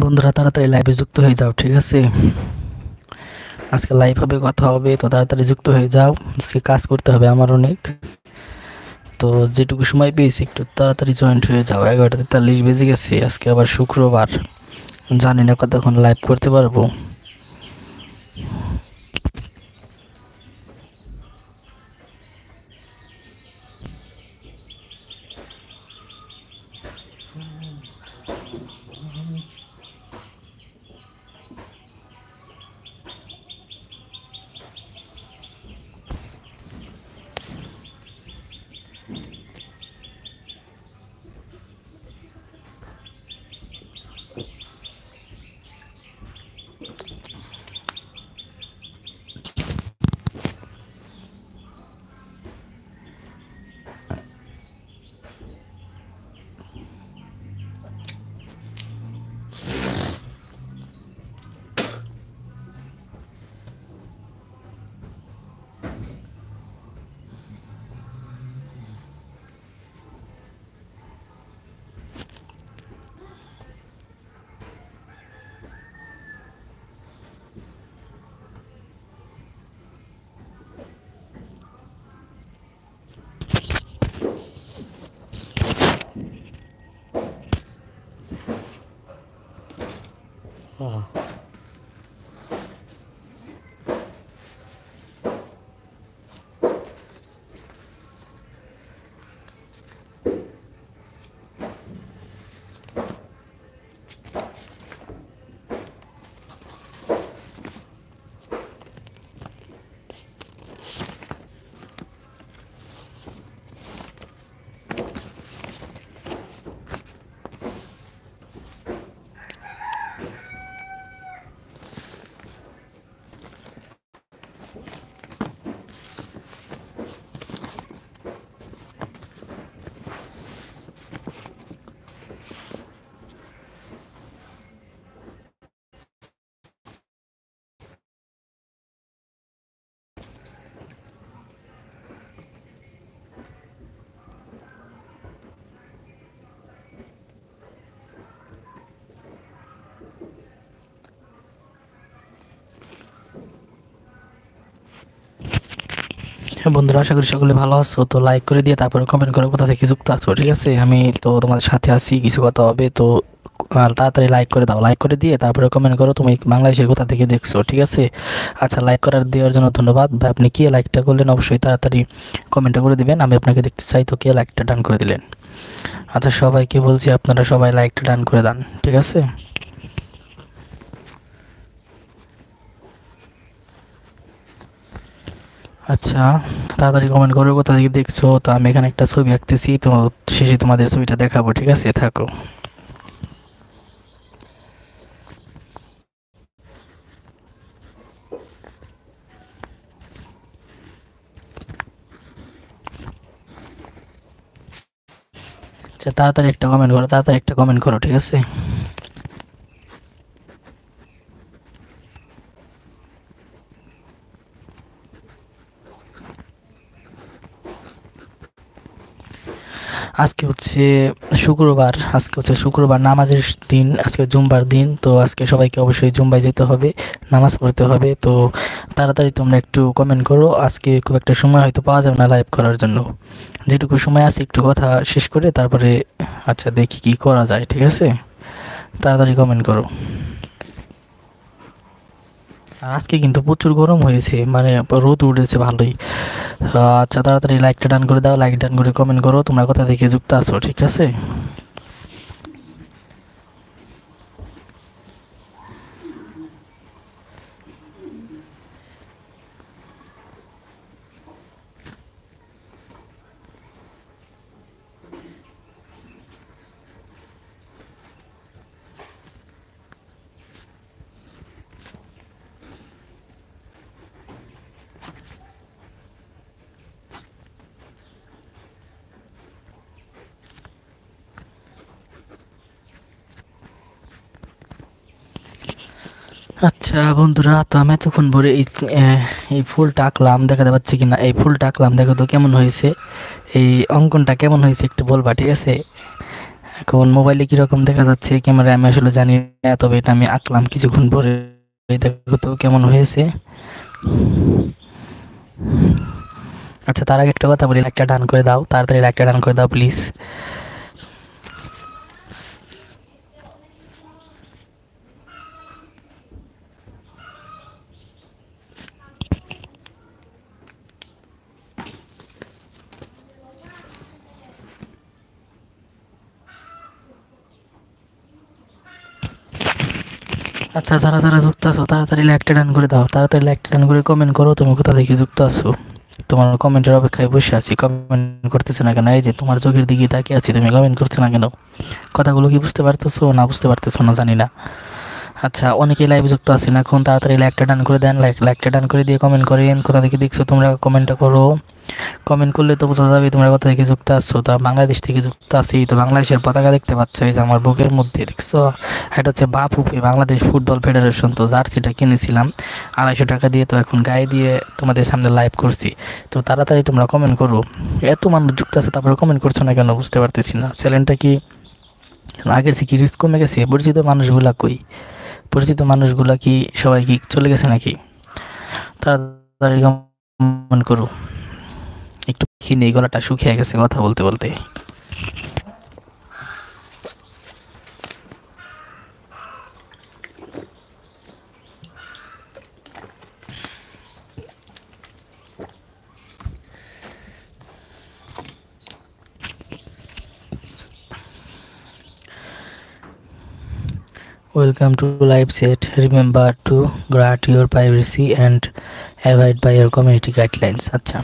বন্ধুরা, তাড়াতাড়ি লাইভে যুক্ত হয়ে যাও, ঠিক আছে? আজকে লাইভ হবে, কথা হবে, তো তাড়াতাড়ি যুক্ত হয়ে যাও। আজকে কাজ করতে হবে আমার অনেক। তো যেটুকু সময় পেয়েছি, একটু তাড়াতাড়ি জয়েন্ট হয়ে যাও। এগারোটা তেতাল্লিশ বেজে গেছে, আজকে আবার শুক্রবার। জানি না কতক্ষণ লাইভ করতে পারব। হ্যাঁ বন্ধুরা, আশা করি সকলে ভালো আছো। তো লাইক করে দিয়ে তারপরে কমেন্ট করে কোথা থেকে যুক্ত আছো, ঠিক আছে? আমি তো তোমাদের সাথে আছি, কিছু কথা হবে তো তাড়াতাড়ি লাইক করে দাও। লাইক করে দিয়ে তারপরে কমেন্ট করো তুমি বাংলাদেশের কোথা থেকে দেখছ, ঠিক আছে? আচ্ছা লাইক করার দেওয়ার জন্য ধন্যবাদ। ভাই, আপনি কে লাইকটা করলেন? অবশ্যই তাড়াতাড়ি কমেন্টটা করে দিবেন। আমি আপনাকে দেখতে চাই তো কে লাইকটা ডান করে দিলেন। আচ্ছা সবাইকে বলছি আপনারা সবাই লাইকটা ডান করে দেন, ঠিক আছে? আচ্ছা তাড়াতাড়ি কমেন্ট করো, কোথা দেখছ? তো আমি এখানে একটা ছবি আঁকতেছি, তো শেষে তোমাদের ছবিটা দেখাবো, ঠিক আছে? থাকো। আচ্ছা তাড়াতাড়ি একটা কমেন্ট করো, তাড়াতাড়ি একটা কমেন্ট করো, ঠিক আছে? আজকে হচ্ছে শুক্রবার, আজকে হচ্ছে শুক্রবার নামাজের দিন, আজকে জুম্বার দিন, তো আজকে সবাইকে অবশ্যই জুম্বায় যেতে হবে, নামাজ পড়তে হবে, তো তাড়াতাড়ি তোমরা একটু কমেন্ট করো, আজকে খুব একটা সময় হয়তো পাওয়া যাবে না লাইভ করার জন্য। যেটুকু সময় আছে একটু কথা শেষ করে তারপরে আচ্ছা দেখি কি করা যায়, ঠিক আছে? তাড়াতাড়ি কমেন্ট করো। আর আজকে কিন্তু প্রচুর গরম হয়েছে মানে রোদ উঠেছে ভালোই। আচ্ছা তাড়াতাড়ি লাইকটা ডান করে দাও লাইক ডান করে কমেন্ট করো, তোমরা কোথা থেকে যুক্ত আছো, ঠিক আছে? আচ্ছা বন্ধুরা, তো আমি এতক্ষণ ভরে এই এই ফুলটা আঁকলাম দেখাতে পাচ্ছি কিনা। এই ফুলটা আঁকলাম, দেখো তো কেমন হয়েছে। এই অঙ্কনটা কেমন হয়েছে একটু বলবা, ঠিক আছে? এখন মোবাইলে কীরকম দেখা যাচ্ছে ক্যামেরায় আমি আসলে জানি না, তবে এটা আমি আঁকলাম কিছুক্ষণ পরে। দেখো তো কেমন হয়েছে। আচ্ছা তার আগে একটা কথা বলি একটা ডান করে দাও, তাড়াতাড়ি একটা ডান করে দাও, প্লিজ। আচ্ছা যারা যারা যুক্ত আছো, তাড়াতাড়ি লাইকটা ডান করে দাও। তাড়াতাড়ি লাইকটা ডান করে কমেন্ট করো তুমি কোথা থেকে যুক্ত আছো? তোমার কমেন্টের অপেক্ষায় বসে আছি কমেন্ট করতেছে না কেন? এই যে তোমার চোখের দিকে তাকিয়ে আছি, তুমি কমেন্ট করছ না কেন? কথাগুলো কি বুঝতে পারতেছো, না বুঝতে পারতেছো না জানি না। আচ্ছা অনেকেই লাইভ যুক্ত আছেন এখন, তাড়াতাড়ি লাইকটা ডান করে দেন লাইক লাইকটা ডান করে দিয়ে কমেন্ট করেন, কোথা থেকে দেখছ তোমরা কমেন্টটা করো। কমেন্ট করলে তো বোঝা যাবে তোমরা কোথা থেকে যুক্ত আসছো তো বাংলাদেশ থেকে যুক্ত আছি, তো বাংলাদেশের পতাকা দেখতে পাচ্ছ, এই যে আমার বুকের মধ্যে, দেখছ? এটা হচ্ছে বা বাপুপে বাংলাদেশ ফুটবল ফেডারেশন, তো জার্সিটা কিনেছিলাম, আড়াইশো টাকা দিয়ে তো এখন গায়ে দিয়ে তোমাদের সামনে লাইভ করছি। তো তাড়াতাড়ি তোমরা কমেন্ট করো। এত মানুষ যুক্ত আছে, তারপরে কমেন্ট করছ না কেন? বুঝতে পারতেছি না। চ্যানেলটা কি? আগের থেকে রিস্ক কমে গেছে? পরিচিত মানুষগুলা কই? পরিচিত মানুষগুলা কি সবাই কি চলে গেছে নাকি? তাড়াতাড়ি কমেন্ট করো একটু নেই গলাটা শুকিয়ে গেছে কথা বলতে বলতে। Welcome to live chat. Remember to guard your privacy and abide by your community guidelines. আচ্ছা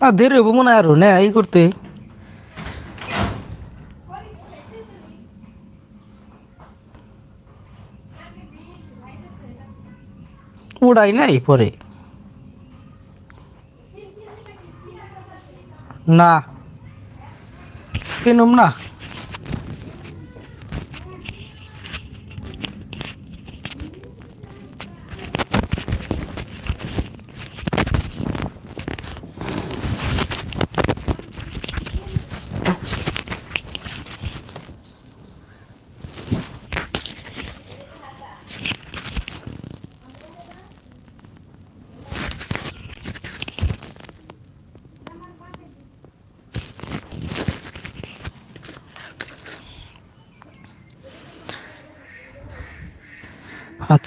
আর দেরি হব মনে আরও না এই করতে। উড়াই নাই পরে। না। কেনম না।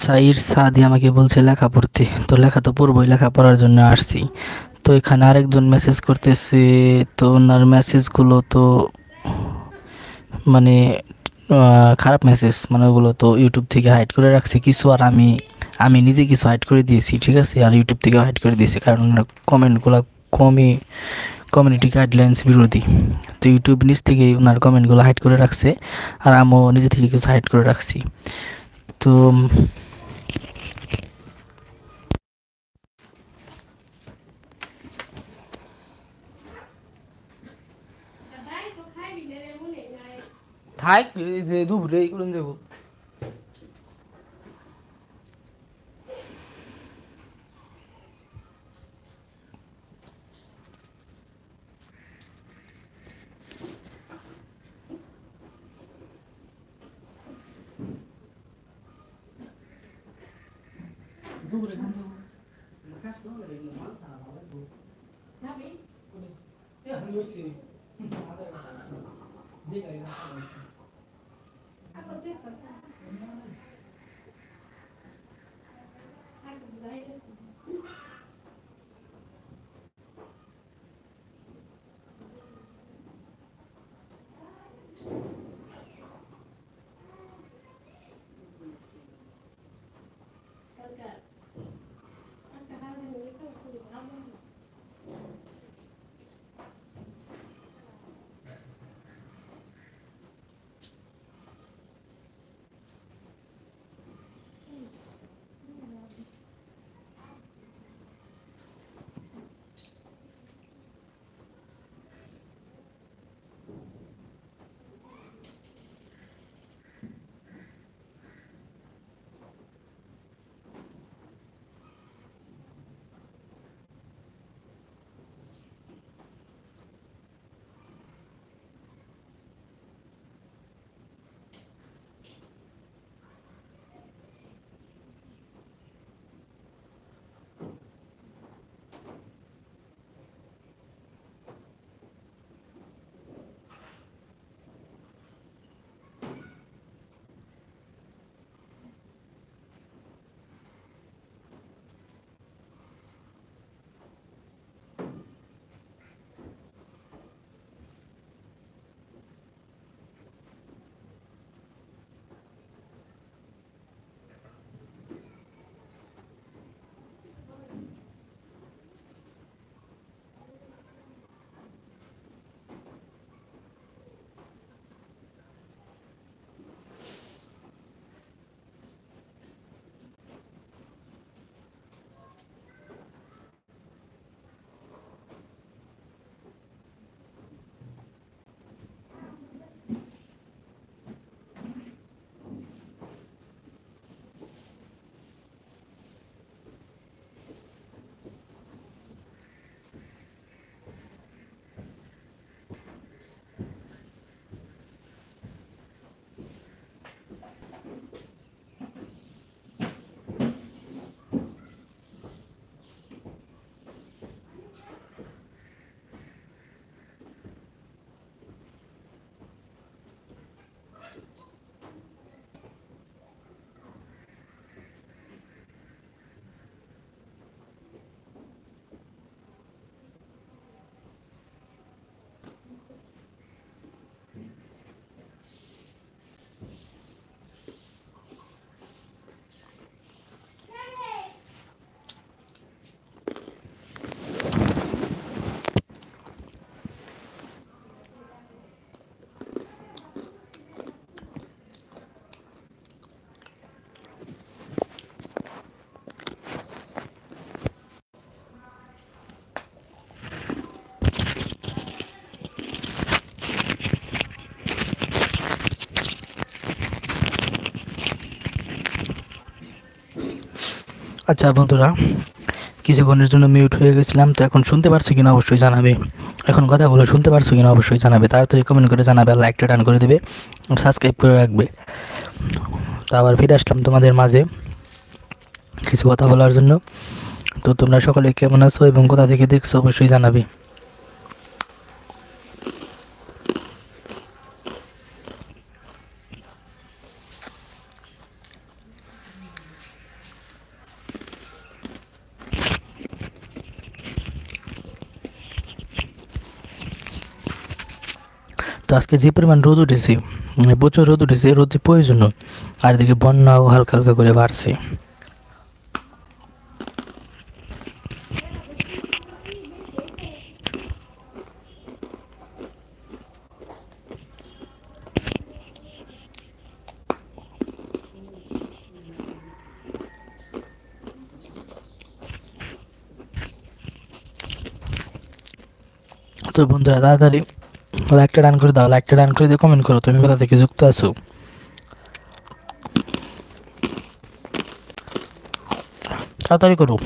আচ্ছা ইরসাদি আমাকে বলছে লেখা পড়তে। তো লেখা তো পড়বই, লেখা পড়ার জন্য আসছি। তো এখানে আরেকজন মেসেজ করতেছে, তো ওনার মেসেজগুলো তো মানে খারাপ মেসেজ মানে ওগুলো তো ইউটিউব থেকে হাইড করে রাখছি। কিছু আর আমি আমি নিজে কিছু হাইড করে দিয়েছি, ঠিক আছে? আর ইউটিউব থেকে হাইড করে দিয়েছি, কারণ ওনার কমেন্টগুলো কমই কমিউনিটি গাইডলাইন্স বিরোধী। তো ইউটিউব নিজ থেকে ওনার কমেন্টগুলো হাইড করে রাখছে, আর আমিও নিজে থেকে কিছু হাইড করে রাখছি। তো থাক এই যে দুপুরে এইগুলো দেবো দুপুরে খান দেবো কাজ তো হবে এগুলো মাল ছাড়া ভালো লাগবে এ আমি হইছি দেখা গেছে আচ্ছা বন্ধুরা, কিছুক্ষণের জন্য মিউট হয়ে গেছিলাম, তো এখন শুনতে পারছ কিনা অবশ্যই জানাবে। এখন কথাগুলো শুনতে পারছ কিনা অবশ্যই জানাবে। তাড়াতাড়ি কমেন্ট করে জানাবে আর লাইকটা টান করে দেবে সাবস্ক্রাইব করে রাখবে। তো আবার ফিরে আসলাম তোমাদের মাঝে কিছু কথা বলার জন্য। তো তোমরা সকলে কেমন আছো এবং কোথা থেকে দেখছ অবশ্যই জানাবে। আজকে যে পরিমাণ রোদ উঠেছে মানে প্রচুর রোদ উঠেছে রোদের প্রয়োজন আর এদিকে বন্যাও হালকা হালকা করে বাড়ছে। তো বন্ধুরা, তাড়াতাড়ি লাইকটা ডান করে দাও লাইকটা ডান করে দিয়ে কমেন্ট করো তুমি কোথা থেকে যুক্ত আছো তাড়াতাড়ি করো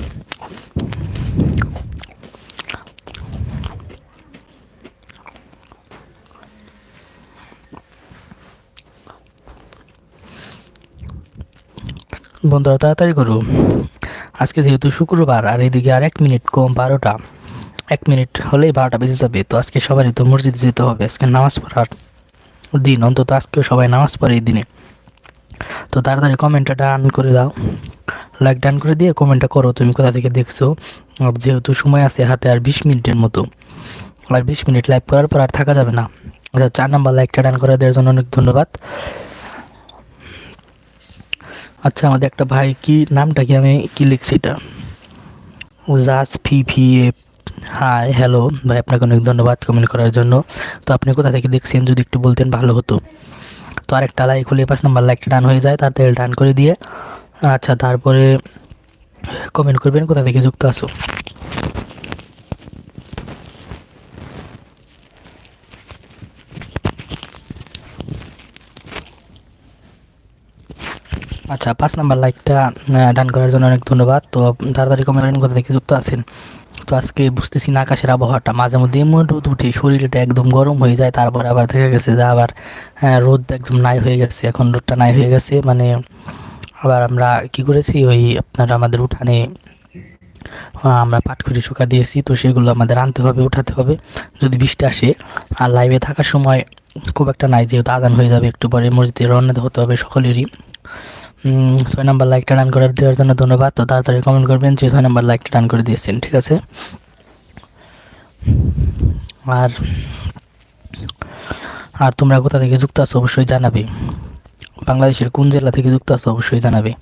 বন্ধুরা তাড়াতাড়ি করো আজকে যেহেতু শুক্রবার আর এদিকে আর এক মিনিট কম বারোটা এক মিনিট হলেই বারোটা বেজে যাবে। তো আজকে সবারই তো মসজিদে যেতে হবে। আজকে নামাজ পড়ার দিন, অন্তত আজকেও সবাই নামাজ পড়ে এই দিনে। তো তাড়াতাড়ি কমেন্টটা ডান করে দাও। লাইক ডান করে দিয়ে কমেন্টটা করো, তুমি কোথা থেকে দেখছ? যেহেতু সময় আছে হাতে আর বিশ মিনিটের মতো। আর বিশ মিনিট লাইভ করার পর আর থাকা যাবে না। আচ্ছা চার নাম্বার লাইকটা ডান করে দেওয়ার জন্য অনেক ধন্যবাদ। আচ্ছা আমাদের একটা ভাই কি, নামটা কি আমি কি লিখছি এটা? জাস ফি ফি এ হাই হ্যালো ভাই, আপনাকে অনেক ধন্যবাদ কমেন্ট করার জন্য। তো আপনি কোথা থেকে দেখছেন? যদি একটু বলতেন, ভালো হতো। তো আরেকটা লাইক হলে পাঁচ নাম্বার লাইকটা ডান হয়ে যায় তাড়াতাড়ি ডান করে দিয়ে। আচ্ছা তারপরে কমেন্ট করবেন, কোথা থেকে যুক্ত আসো আচ্ছা পাঁচ নাম্বার লাইকটা ডান করার জন্য অনেক ধন্যবাদ। তো তাড়াতাড়ি কমেন্ট কোথা থেকে যুক্ত আছেন? তো আজকে বুঝতেছি না আকাশের আবহাওয়াটা। মাঝে মধ্যে এমন রোদ উঠে শরীরটা একদম গরম হয়ে যায় তারপর আবার দেখা গেছে যে আবার হ্যাঁ, রোদ একদম নাই হয়ে গেছে। এখন রোদটা নাই হয়ে গেছে মানে আবার আমরা কি করেছি ওই আপনার আমাদের উঠানে আমরা পাট করে শুকা দিয়েছি তো সেগুলো আমাদের আনতে হবে উঠাতে হবে। যদি বৃষ্টি আসে আর লাইভে থাকার সময় খুব একটা নাই যেহেতু আজান হয়ে যাবে একটু পরে মসজিদে রওনা হতে হবে সকলেরই। ছয় নাম্বার লাইকটা রান করে দেওয়ার জন্য ধন্যবাদ। তো তাড়াতাড়ি কমেন্ট করবেন যে ছয় নাম্বার লাইকটা রান করে দিয়েছেন, ঠিক আছে? আর আর তোমরা কোথা থেকে যুক্ত আছো অবশ্যই জানাবে। বাংলাদেশের কোন জেলা থেকে যুক্ত আছো অবশ্যই জানাবে।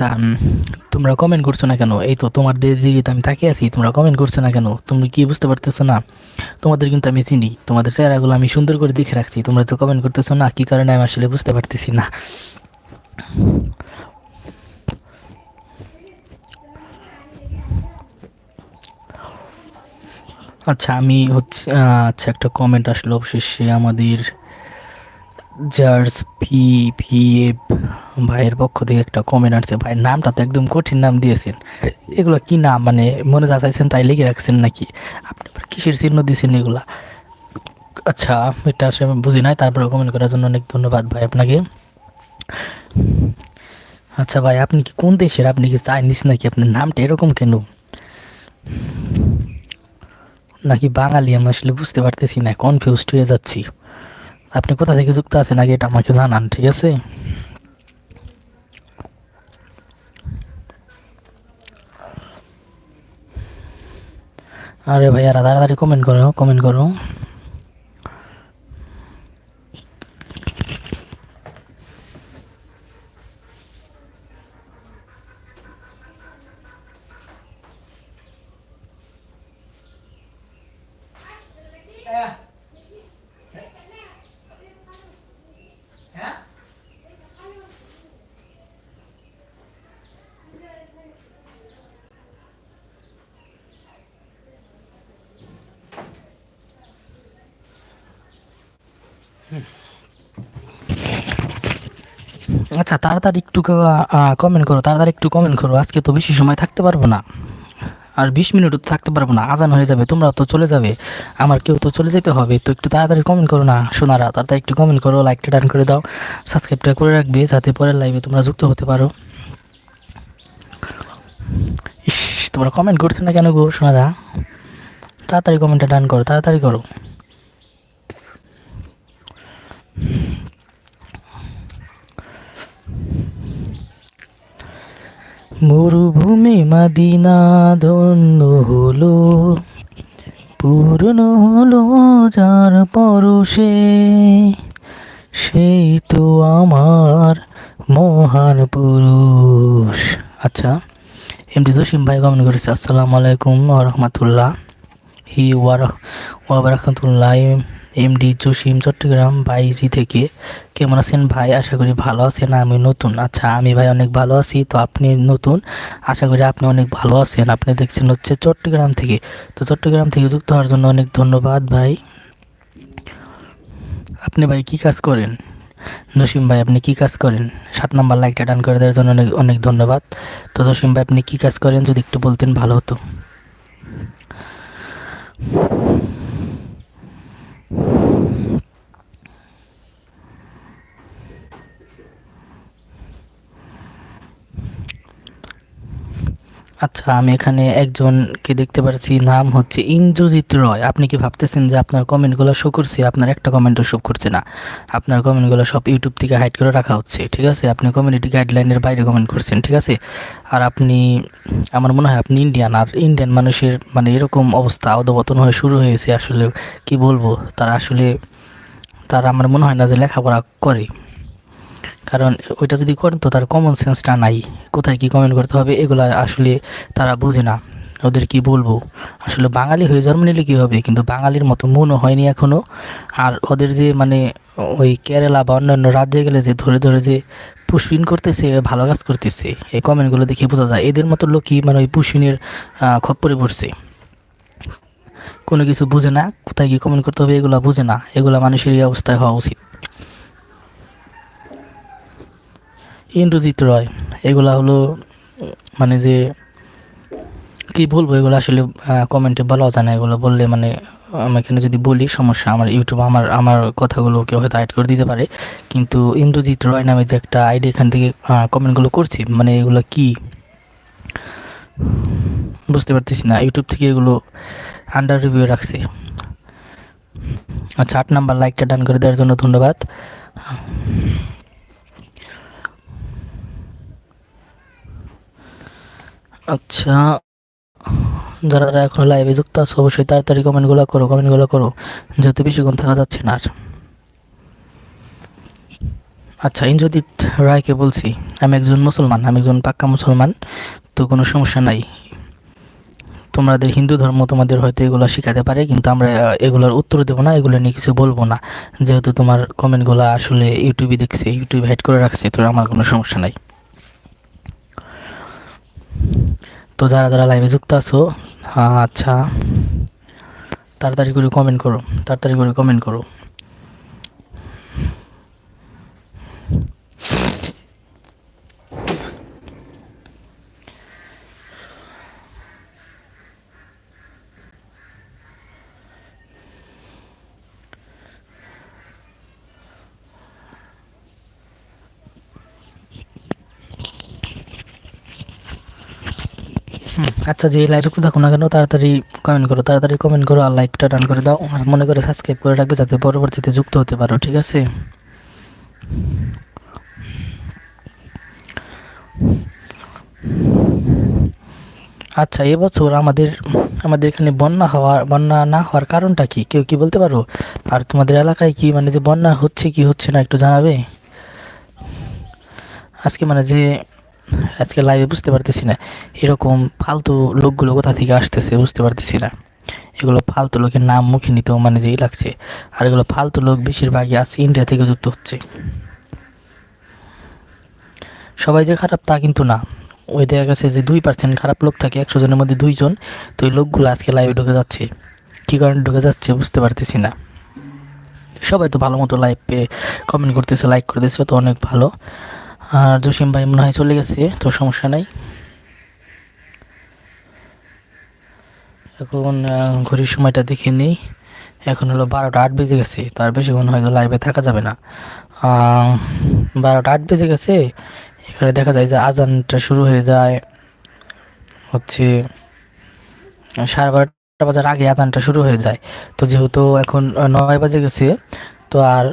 আচ্ছা তোমরা কমেন্ট করছ না কেন? এই তো তোমাদের দিকে তো আমি তাকিয়ে আছি, তোমরা কমেন্ট করছ না কেন? তুমি কি বুঝতে পারতেছো না? তোমাদের কিন্তু আমি চিনি, তোমাদের চেহারাগুলো আমি সুন্দর করে দেখে রাখছি, তোমরা তো কমেন্ট করতেছো না, কী কারণে আমি আসলে বুঝতে পারতেছি না? আচ্ছা আমি হচ্ছে আচ্ছা একটা কমেন্ট আসলো, অবশেষে আমাদের জার্স পি পি এফ ভাইয়ের পক্ষ থেকে একটা কমেন্ট আসছে। ভাইয়ের নামটা তো একদম কঠিন নাম দিয়েছেন। এগুলো কি নাম? মানে মনে যা চাইছেন তাই লিখে রাখছেন নাকি? আপনি কিসের চিহ্ন দিয়েছেন এগুলা? আচ্ছা এটা আসলে আমি বুঝি নাই। তারপরে কমেন্ট করার জন্য অনেক ধন্যবাদ ভাই আপনাকে। আচ্ছা ভাই, আপনি কি কোন দেশের? আপনি কি চাইনিজ নাকি? আপনার নামটা এরকম কেন? নাকি বাঙালি? আমি আসলে বুঝতে পারতেছি না কনফিউজড হয়ে যাচ্ছি। আপনি কোথা থেকে যুক্ত আছেন? আগে এটা আমাকে জানান, ঠিক আছে? আরে ভাইয়ারা, তাড়াতাড়ি কমেন্ট করো কমেন্ট করো। আচ্ছা তাড়াতাড়ি একটু কমেন্ট করো, তাড়াতাড়ি একটু কমেন্ট করো। আজকে তো বেশি সময় থাকতে পারব না। আর বিশ মিনিটও থাকতে পারব না, আজান হয়ে যাবে, তোমরাও তো চলে যাবে। আমার কেউ তো চলে যেতে হবে, তো একটু তাড়াতাড়ি কমেন্ট করো না, সোনারা। তাড়াতাড়ি একটু কমেন্ট করো লাইকটা ডান করে দাও সাবস্ক্রাইবটা করে রাখবে, যাতে পরের লাইভে তোমরা যুক্ত হতে পারো। ইস, তোমরা কমেন্ট করছ না কেন গো, সোনারা? তাড়াতাড়ি কমেন্টটা ডান করো, তাড়াতাড়ি করো। মরুভূমি মাদিনা ধন্য হলো, পূর্ণ হলো যার পরশে। সেই তো আমার মহান পুরুষ। আচ্ছা এমডি জসিম ভাই কমেন্ট করেছে, আসসালামু আলাইকুম রহমতুল্লাহ। হি ওয়ার ওয়াবারাকাতুল্লাহ এমডি জসিম চট্টগ্রাম বাইজি থেকে। কেমন আছেন ভাই? আশা করি ভালো আছেন, আমি নতুন। আচ্ছা আমি ভাই অনেক ভালো আছি, তো আপনি নতুন? আশা করি আপনি অনেক ভালো আছেন। আপনি দেখছেন হচ্ছে চট্টগ্রাম থেকে। তো চট্টগ্রাম থেকে যুক্ত হওয়ার জন্য অনেক ধন্যবাদ ভাই। আপনি ভাই কি কাজ করেন? জসিম ভাই, আপনি কি কাজ করেন? সাত নাম্বার লাইকটা ডান করে দেওয়ার জন্য অনেক অনেক ধন্যবাদ। তো জসিম ভাই, আপনি কি কাজ করেন? যদি একটু বলতেন ভালো হতো। আচ্ছা আমি এখানে একজনকে দেখতে পাচ্ছি নাম হচ্ছে ইন্দ্রজিৎ রয়। আপনি কি ভাবতেছেন যে আপনার কমেন্টগুলো শো করছে? আপনার একটা কমেন্টও শো করছে না। আপনার কমেন্টগুলো সব ইউটিউব থেকে হাইড করে রাখা হচ্ছে, ঠিক আছে? আপনি কমিউনিটি গাইডলাইনের বাইরে কমেন্ট করছেন, ঠিক আছে? আর আপনি, আমার মনে হয় আপনি ইন্ডিয়ান আর ইন্ডিয়ান মানুষের মানে এরকম অবস্থা অধপতন হয়ে শুরু হয়েছে আসলে, কি বলব? তারা আসলে, তারা আমার মনে হয় না যে লেখাপড়া করে। কারণ ওইটা যদি করেন তো তার কমন সেন্সটা নাই। কোথায় কি কমেন্ট করতে হবে, এগুলো আসলে তারা বোঝে না। ওদের কি বলব? আসলে বাঙালি হয়ে জন্ম নিলে কী হবে? কিন্তু বাঙালির মতো মনও হয়নি এখনও আর ওদের যে মানে ওই কেরালা বা অন্যান্য রাজ্যে গেলে যে ধরে ধরে যে পুষ্পিন করতেছে, ভালো কাজ করতেছে, এই কমেন্টগুলো দেখে বোঝা যায়। এদের মতো লোকই মানে ওই পুষ্পিনের খপ্পরে পড়ছে। কোনো কিছু বুঝে না, কোথায় কী কমেন্ট করতে হবে এগুলো বুঝে না। এগুলো মানুষের এই অবস্থায় হওয়া উচিত। ইন্দ্রজিৎ রয়, এগুলা হলো মানে যে, কি বলব এগুলো আসলে কমেন্টে বলাও যায় না এগুলো বললে মানে আমি এখানে যদি বলি সমস্যা আমার ইউটিউব আমার আমার কথাগুলো কেউ হয়তো অ্যাড করে দিতে পারে। কিন্তু ইন্দ্রজিৎ রয় নামে যে একটা আইডি এখান থেকে কমেন্টগুলো করছি মানে এগুলো কি? বুঝতে পারতেছি না ইউটিউব থেকে এগুলো আন্ডার রিভিউ রাখছে। আচ্ছা আট নাম্বার লাইকটা ডান করে দেওয়ার জন্য ধন্যবাদ। আচ্ছা যারা যারা এখন লাইভে যুক্ত আছে, অবশ্যই তাড়াতাড়ি কমেন্টগুলো করো কমেন্টগুলো করো, যেহেতু বেশিক্ষণ থাকা যাচ্ছে না আর। আচ্ছা ইন্দ্রজিৎ রায়কে বলছি, আমি একজন মুসলমান, আমি একজন পাক্কা মুসলমান, তো কোনো সমস্যা নাই। তোমাদের হিন্দু ধর্ম তোমাদের হয়তো এগুলো শেখাতে পারে, কিন্তু আমরা এগুলোর উত্তর দেবো না, এগুলো নিয়ে কিছু বলব না। যেহেতু তোমার কমেন্টগুলো আসলে ইউটিউবে দেখছে ইউটিউবে হাইড করে রাখছে, তো আমার কোনো সমস্যা নাই। তো যারা যারা লাইভে যুক্ত আছো আচ্ছা তাড়াতাড়ি করে কমেন্ট করো, তাড়াতাড়ি করে কমেন্ট করো। আচ্ছা যে লাইভে দেখো না কেন, তাড়াতাড়ি কমেন্ট করো, তাড়াতাড়ি কমেন্ট করো আর লাইকটা টান করে দাও। আর মনে করে সাবস্ক্রাইব করে রাখবে যাতে পরবর্তীতে যুক্ত হতে পারো, ঠিক আছে? আচ্ছা এবছর আমাদের আমাদের এখানে বন্যা হওয়ার, বন্যা না হওয়ার কারণটা কি? কেউ কি বলতে পারো? আর তোমাদের এলাকায় কি মানে যে বন্যা হচ্ছে কি হচ্ছে না একটু জানাবে? আজকে মানে যে আজকে লাইভে বুঝতে পারতেছি না। এরকম ফালতু লোকগুলো কোথা থেকে আসতেছে বুঝতে পারতেছি না। এগুলো ফালতু লোকের নাম মুখে নিতেও মানে যেই লাগছে। আর এগুলো ফালতু লোক বেশিরভাগই আছে ইন্ডিয়া থেকে যুক্ত হচ্ছে। সবাই যে খারাপ তা কিন্তু না। ওই দেখা গেছে যে দুই পার্সেন্ট খারাপ লোক থাকে, একশো জনের মধ্যে দুইজন তো ওই লোকগুলো আজকে লাইভে ঢুকে যাচ্ছে। কী কারণে ঢুকে যাচ্ছে বুঝতে পারতেছি না। সবাই তো ভালো মতো লাইভ পেয়ে কমেন্ট করতেছে লাইক করতেছে তো অনেক ভালো। আর জসিম ভাই মনে হয় চলে গেছে, তো সমস্যা নাই। এখন ঘড়ির সময়টা দেখে নিই। এখন হলো বারোটা আট বেজে গেছে, তার বেশিক্ষণ হয়তো লাইভে থাকা যাবে না। বারোটা আট বেজে গেছে, এখানে দেখা যায় যে আজানটা শুরু হয়ে যায়, হচ্ছে সাড়ে বারোটা বাজার আগে আদানটা শুরু হয়ে যায়। তো যেহেতু এখন নয় বাজে গেছে তো আর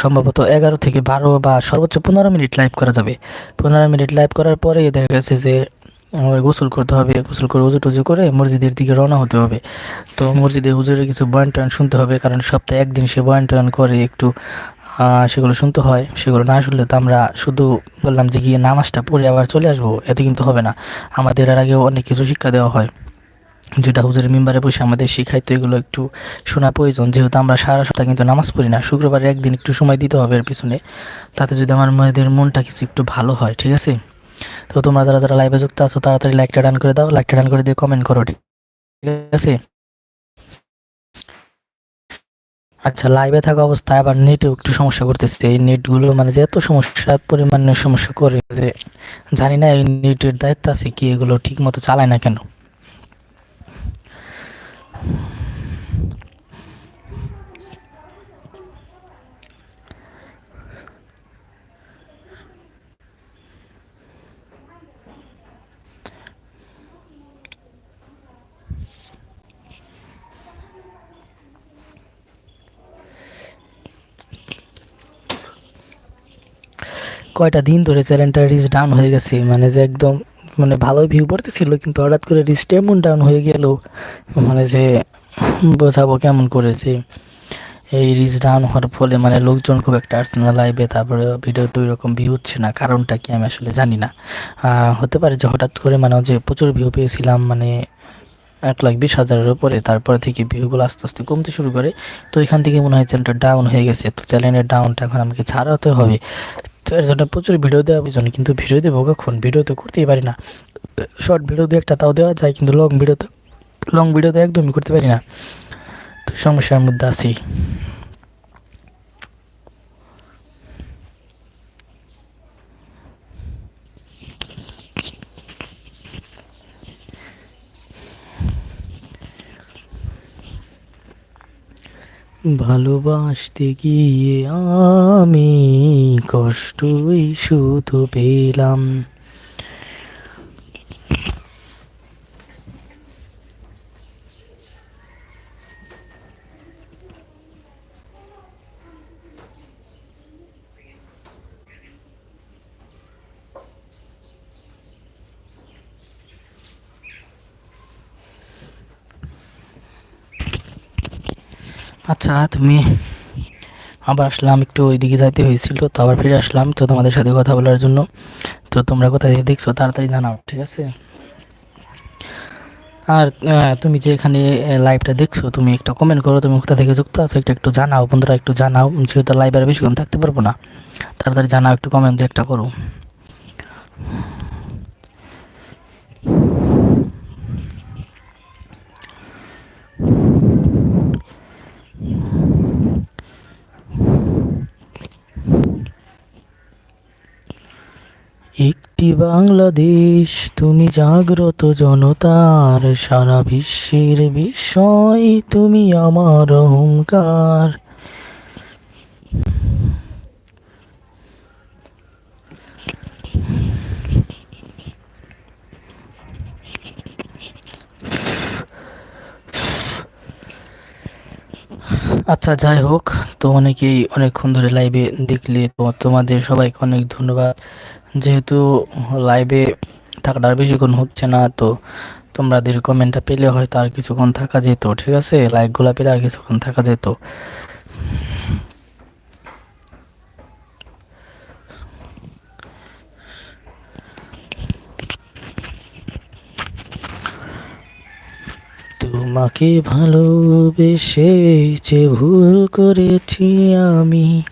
সম্ভবত এগারো থেকে বারো বা সর্বোচ্চ পনেরো মিনিট লাইভ করা যাবে। পনেরো মিনিট লাইভ করার পরে দেখা গেছে যে গোসল করতে হবে, গোসল করে উজু টুজু করে মসজিদের দিকে রওনা হতে হবে। তো মসজিদে হুজুরের কিছু বয়ান টয়ান শুনতে হবে, কারণ সপ্তাহে একদিন সে বয়ান টয়ান করে একটু সেগুলো শুনতে হয়, সেগুলো না শুনলে তো আমরা শুধু বললাম যে গিয়ে নামাজটা পড়ে আবার চলে আসব, এতে কিন্তু হবে না। আমাদের এর আগেও অনেক কিছু শিক্ষা দেওয়া হয়। যেটা হুজুরের মেম্বারে বসে আমাদের শিখাই তো এগুলো একটু শোনা প্রয়োজন। যেহেতু আমরা সারা সপ্তাহ কিন্তু নামাজ পড়ি না, শুক্রবারে একদিন একটু সময় দিতে হবে এর পিছনে। তাতে যদি আমার মেয়েদের মনটা কিছু একটু ভালো হয়, ঠিক আছে? তো তোমরা যারা যারা লাইভে যুক্ত আছো, তাড়াতাড়ি লাইকটা ডান করে দাও। লাইকটা ডান করে দিয়ে কমেন্ট করো, ঠিক আছে? আচ্ছা লাইভে থাকা অবস্থায় আবার নেটে একটু সমস্যা করতেছে। এই নেটগুলো মানে যে এত সমস্যা পরিমাণে সমস্যা করে যে জানি না এই নেটের দায়িত্ব আছে কি, এগুলো ঠিক মতো চালায় না কেন? কয়টা দিন ধরে চ্যানেলটা রিচ ডাউন হয়ে গেছে মানে যে একদম মানে ভালোই ভিউ পড়তেছিল, কিন্তু হঠাৎ করে রিচটা এমন ডাউন হয়ে গেল মানে যে বোঝাবো কেমন করে যে এই রিচ ডাউন হওয়ার ফলে মানে লোকজন খুব একটা আসছে না লাইভে তারপরে ভিডিও তো রকম ভিউ হচ্ছে না, কারণটা কি আমি আসলে জানি না। হতে পারে যে হঠাৎ করে মানে যে প্রচুর ভিউ পেয়েছিলাম মানে এক লাখ বিশ হাজারের উপরে, তারপরে থেকে ভিউগুলো আস্তে আস্তে কমতে শুরু করে, তো এখান থেকে মনে হয় চ্যানেলটা ডাউন হয়ে গেছে, তো চ্যানেলের ডাউনটা এখন আমাকে ছাড়াতে হবে। তো প্রচুর ভিডিও দেওয়া প্রয়োজন কিন্তু ভিডিও দেবো কখন? ভিডিও তো করতেই পারি না। শর্ট ভিডিও দু একটা তাও দেওয়া যায়, কিন্তু লং ভিডিও তো লং ভিডিও তো একদমই করতে পারি না। তো সমস্যার মধ্যে আছি। ভালোবাসতে গিয়ে আমি কষ্টই শুধু পেলাম। আচ্ছা তুমি আবার আসলাম, একটু ওইদিকে যাইতে হয়েছিল, তো আবার ফিরে আসলাম, তো তোমাদের সাথে কথা বলার জন্য। তো তোমরা কোথায় দেখছ, তাড়াতাড়ি জানাও, ঠিক আছে? আর তুমি যে এখানে লাইভটা দেখছ, তুমি একটা কমেন্ট করো, তুমি কোথা থেকে যুক্ত আছো, একটা একটু জানাও, বন্ধুরা একটু জানাও, যেহেতু লাইভ আর বেশিক্ষণ থাকতে পারব না, তাড়াতাড়ি জানাও, একটু কমেন্ট একটা করো। একটি বাংলাদেশ, তুমি জাগ্রত জনতার, সারা বিশ্বের বিষয় তুমি আমার অহংকার। আচ্ছা যাই হোক, তো অনেকেই অনেকক্ষণ ধরে লাইভে দেখলে, তো তোমাদের সবাইকে অনেক ধন্যবাদ। যেহেতু লাইভে থাকাটা আর বেশিক্ষণ হচ্ছে না, তো তোমরা তোমাদের কমেন্টটা পেলে হয়তো আর কিছুক্ষণ থাকা যেত, ঠিক আছে? লাইকগুলো পেলে আর কিছুক্ষণ থাকা যেত। তোমাকে ভালোবেসে যে ভুল করেছি আমি